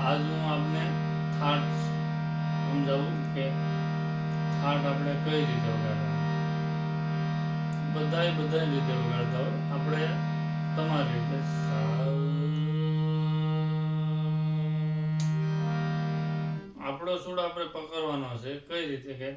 આજ હું આપને થાટ સમજાવું કે થાટ આપણે કઈ રીતે વગાડવા બધાય બધાય રીતે વગાડતા હોય. આપણે તમારી રીતે આપણો સૂડ આપણે પકડવાનો છે. કઈ રીતે કે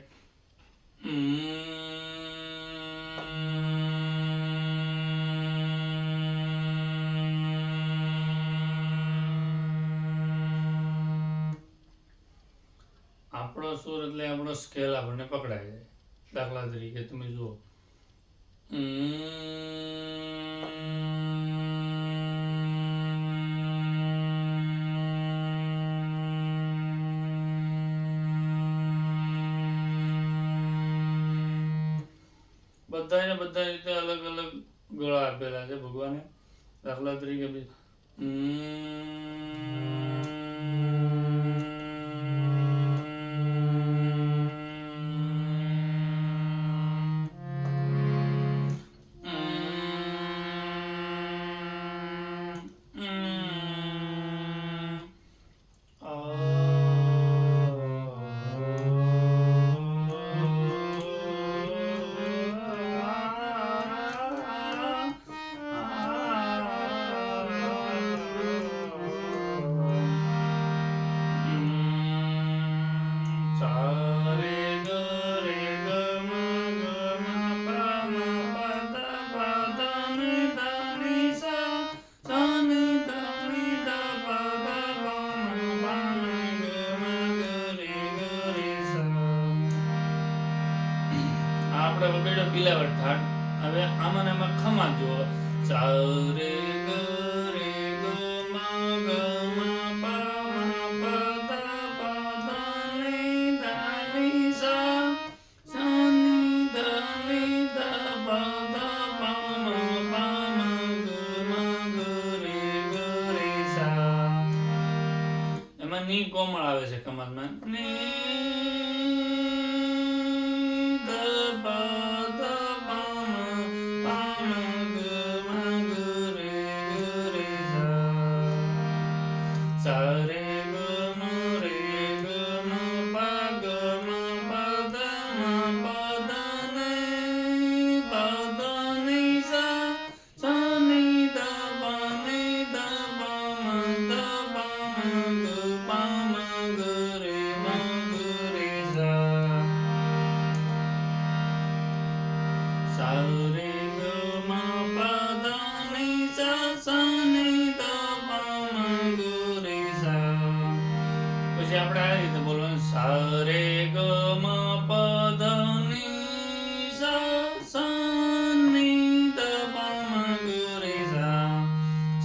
આપણો સુર એટલે આપણો સ્કેલ આપણને પકડાય જાય દાખલા તરીકે તમે જુઓ. બધાને બધા રીતે અલગ અલગ ગળા આપેલા છે ભગવાને. દાખલા તરીકે બી આપણે વગાડ્યો બિલાવટ થાટ હવે આમાં ને આમાં ખમા જો ચાલ રે ગ રે ગ મા ગ મા પ મા પ દ પ દ નિ ધ નિ સા સા નિ ધ નિ ધ પ દ પ મ પ મ ગ મ ગ રે ગ રે સા એમાં ની કોમળ આવે છે કમરમાં ની ધ પછી આપણે આ રીતે બોલવાનું સા રે ગ મ પ દ નિ સા સા નિ ધ પ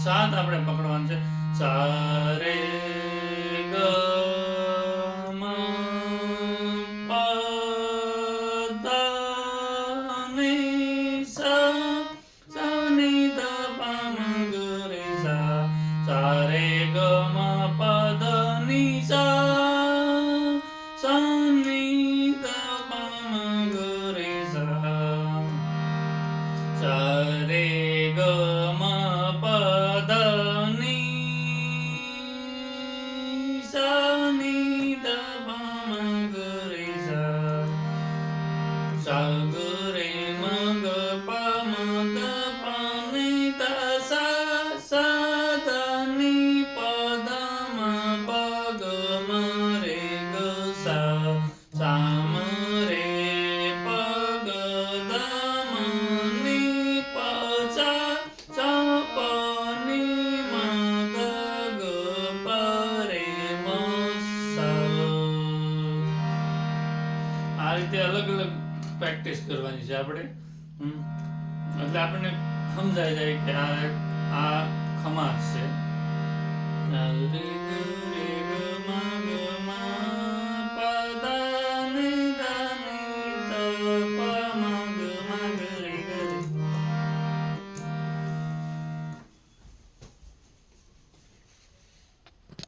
સાત આપણે પકડવાનું છે. સા ગ આ રીતે અલગ અલગ પ્રેક્ટિસ કરવાની છે આપણે. એટલે આપણને સમજાઈ જાય કે આ આ ખમાસ છે